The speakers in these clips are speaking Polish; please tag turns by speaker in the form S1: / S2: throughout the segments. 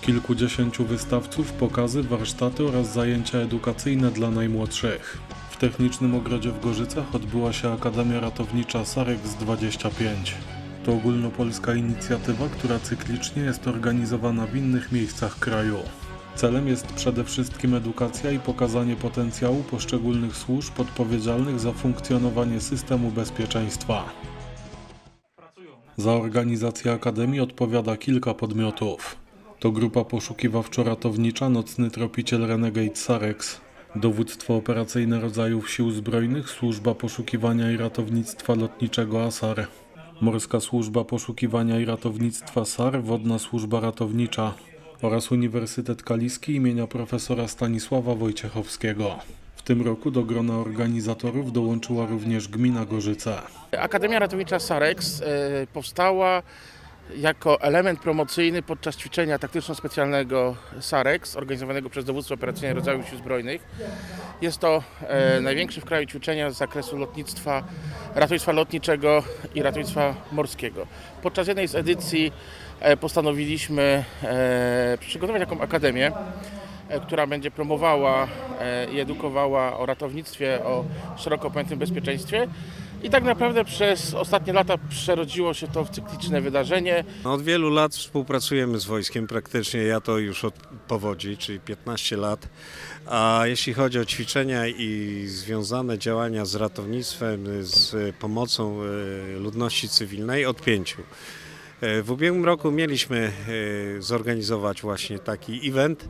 S1: Kilkudziesięciu wystawców, pokazy, warsztaty oraz zajęcia edukacyjne dla najmłodszych. W Technicznym Ogrodzie w Gorzycach odbyła się Akademia Ratownicza Sarex 25. To ogólnopolska inicjatywa, która cyklicznie jest organizowana w innych miejscach kraju. Celem jest przede wszystkim edukacja i pokazanie potencjału poszczególnych służb odpowiedzialnych za funkcjonowanie systemu bezpieczeństwa. Za organizację Akademii odpowiada kilka podmiotów. To grupa poszukiwawczo-ratownicza Nocny Tropiciel Renegade Sarex, Dowództwo Operacyjne Rodzajów Sił Zbrojnych, Służba Poszukiwania i Ratownictwa Lotniczego ASAR, Morska Służba Poszukiwania i Ratownictwa SAR, Wodna Służba Ratownicza oraz Uniwersytet Kaliski imienia profesora Stanisława Wojciechowskiego. W tym roku do grona organizatorów dołączyła również gmina Gorzyce.
S2: Akademia Ratownicza Sarex e, powstała jako element promocyjny podczas ćwiczenia taktyczno-specjalnego Sarex, organizowanego przez Dowództwo Operacyjne Rodzajów Sił Zbrojnych. Jest to e, w kraju ćwiczenia z zakresu lotnictwa, ratownictwa lotniczego i ratownictwa morskiego. Podczas jednej z edycji e, postanowiliśmy e, przygotować taką akademię, e, która będzie promowała e, i edukowała o ratownictwie, o szeroko pojętym bezpieczeństwie. I tak naprawdę przez ostatnie lata przerodziło się to w cykliczne wydarzenie.
S3: No, Od wielu lat współpracujemy z wojskiem, praktycznie ja to już od powodzi, czyli 15 lat. A jeśli chodzi o ćwiczenia i związane działania z ratownictwem, z pomocą e, ludności cywilnej od pięciu. W ubiegłym roku mieliśmy e, zorganizować właśnie taki event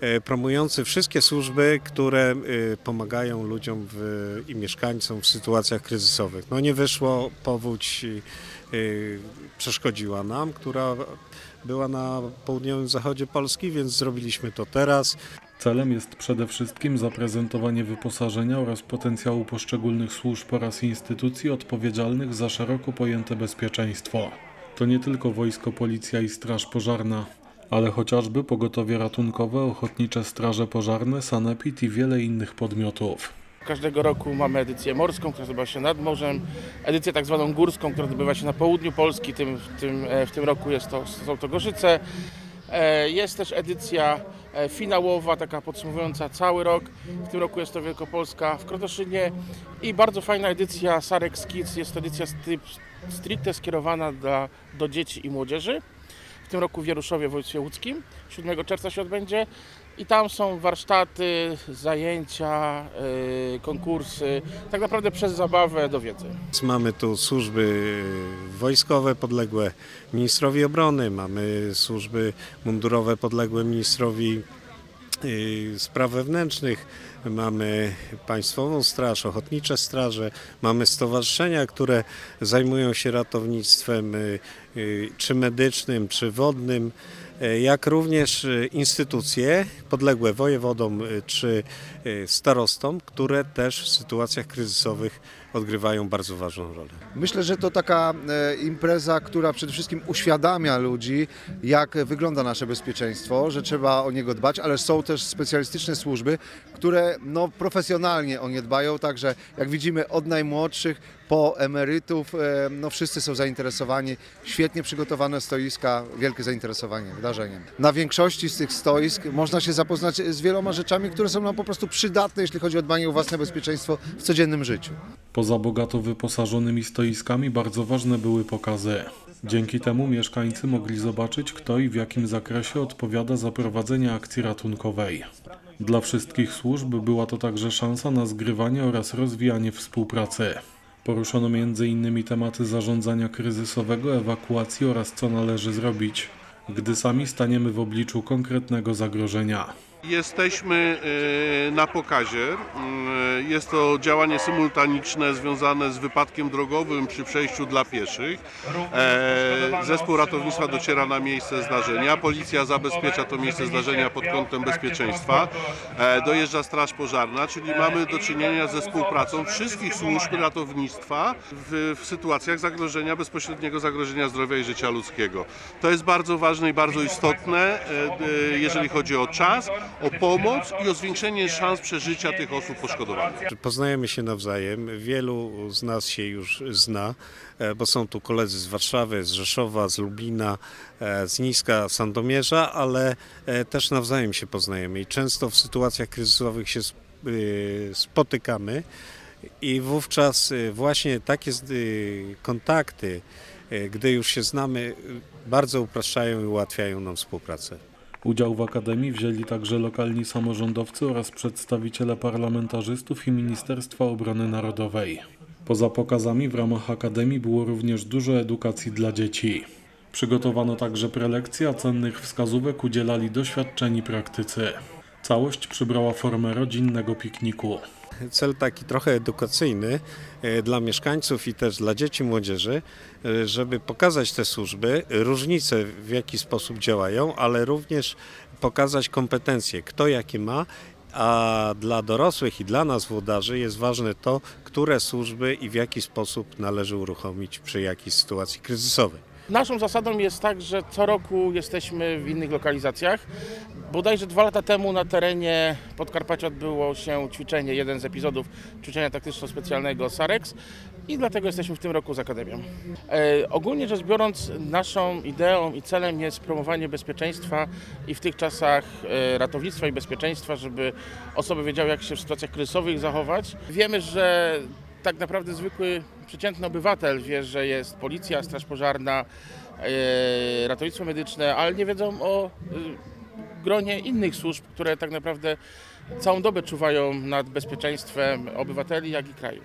S3: e, promujący wszystkie służby, które e, pomagają ludziom w, i mieszkańcom w sytuacjach kryzysowych. No nie wyszło, powódź przeszkodziła nam, która była na południowym zachodzie Polski, więc zrobiliśmy to teraz.
S1: Celem jest przede wszystkim zaprezentowanie wyposażenia oraz potencjału poszczególnych służb oraz instytucji odpowiedzialnych za szeroko pojęte bezpieczeństwo. To nie tylko wojsko, policja i straż pożarna, ale chociażby pogotowie ratunkowe, ochotnicze straże pożarne, sanepid i wiele innych podmiotów.
S2: Każdego roku mamy edycję morską, która odbywa się nad morzem, edycję tak zwaną górską, która odbywa się na południu Polski, tym, w, tym, e, w tym roku jest to, są to Gorzyce. E, Jest też edycja finałowa, taka podsumowująca cały rok. W tym roku jest to Wielkopolska w Krotoszynie i bardzo fajna edycja Sarex Kids. Jest to edycja stricte skierowana dla, do dzieci i młodzieży. Tym roku w Jaruszowie w województwie łódzkim. 7 czerwca się odbędzie. I tam są warsztaty, zajęcia, yy, konkursy. Tak naprawdę przez zabawę do wiedzy.
S3: Mamy tu służby wojskowe podległe ministrowi obrony, mamy służby mundurowe podległe ministrowi y, spraw wewnętrznych, mamy Państwową Straż, Ochotnicze Straże, mamy stowarzyszenia, które zajmują się ratownictwem y, y, czy medycznym, czy wodnym, jak również y, instytucje podległe wojewodom y, czy starostom, które też w sytuacjach kryzysowych odgrywają bardzo ważną rolę.
S4: Myślę, że to taka e, impreza, która przede wszystkim uświadamia ludzi, jak wygląda nasze bezpieczeństwo, że trzeba o niego dbać, ale są też specjalistyczne służby, które no, profesjonalnie o nie dbają, także jak widzimy od najmłodszych po emerytów, e, no, wszyscy są zainteresowani. Świetnie przygotowane stoiska, wielkie zainteresowanie wydarzeniem. Na większości z tych stoisk można się zapoznać z wieloma rzeczami, które są nam po prostu przydatne, jeśli chodzi o dbanie o własne bezpieczeństwo w codziennym życiu.
S1: Poza bogato wyposażonymi stoiskami bardzo ważne były pokazy. Dzięki temu mieszkańcy mogli zobaczyć, kto i w jakim zakresie odpowiada za prowadzenie akcji ratunkowej. Dla wszystkich służb była to także szansa na zgrywanie oraz rozwijanie współpracy. Poruszono m.in. tematy zarządzania kryzysowego, ewakuacji oraz co należy zrobić, gdy sami staniemy w obliczu konkretnego zagrożenia.
S5: Jesteśmy e, na pokazie. Mm, Jest to działanie symultaniczne związane z wypadkiem drogowym przy przejściu dla pieszych. E, Zespół ratownictwa dociera na miejsce zdarzenia. Policja zabezpiecza to miejsce zdarzenia pod kątem bezpieczeństwa. E, Dojeżdża Straż Pożarna, czyli mamy do czynienia ze współpracą wszystkich służb ratownictwa w, w sytuacjach zagrożenia, bezpośredniego zagrożenia zdrowia i życia ludzkiego. To jest bardzo ważne i bardzo istotne, e, e, jeżeli chodzi o czas, o pomoc i o zwiększenie szans przeżycia tych osób poszkodowanych.
S3: Poznajemy się nawzajem, wielu z nas się już zna, e, bo są tu koledzy z Warszawy, z Rzeszowa, z Lublina, e, z Niska, Sandomierza, ale e, też nawzajem się poznajemy i często w sytuacjach kryzysowych się sp- spotykamy i wówczas właśnie takie kontakty, gdy już się znamy, bardzo upraszczają i ułatwiają nam współpracę.
S1: Udział w Akademii wzięli także lokalni samorządowcy oraz przedstawiciele parlamentarzystów i Ministerstwa Obrony Narodowej. Poza pokazami w ramach Akademii było również dużo edukacji dla dzieci. Przygotowano także prelekcje, a cennych wskazówek udzielali doświadczeni praktycy. Całość przybrała formę rodzinnego pikniku.
S3: Cel taki trochę edukacyjny e, dla mieszkańców i też dla dzieci, młodzieży, e, żeby pokazać te służby, różnice w jaki sposób działają, ale również pokazać kompetencje, kto jakie ma, a dla dorosłych i dla nas włodarzy jest ważne to, które służby i w jaki sposób należy uruchomić przy jakiejś sytuacji kryzysowej.
S2: Naszą zasadą jest tak, że co roku jesteśmy w innych lokalizacjach. Bodajże dwa lata temu na terenie Podkarpacia odbyło się ćwiczenie, jeden z epizodów ćwiczenia taktyczno-specjalnego SAREX i dlatego jesteśmy w tym roku z Akademią. E, ogólnie rzecz biorąc, naszą ideą i celem jest promowanie bezpieczeństwa i w tych czasach e, ratownictwa i bezpieczeństwa, żeby osoby wiedziały, jak się w sytuacjach kryzysowych zachować. Wiemy, że tak naprawdę zwykły, przeciętny obywatel wie, że jest policja, straż pożarna, e, ratownictwo medyczne, ale nie wiedzą o e, gronie innych służb, które tak naprawdę całą dobę czuwają nad bezpieczeństwem obywateli, jak i kraju.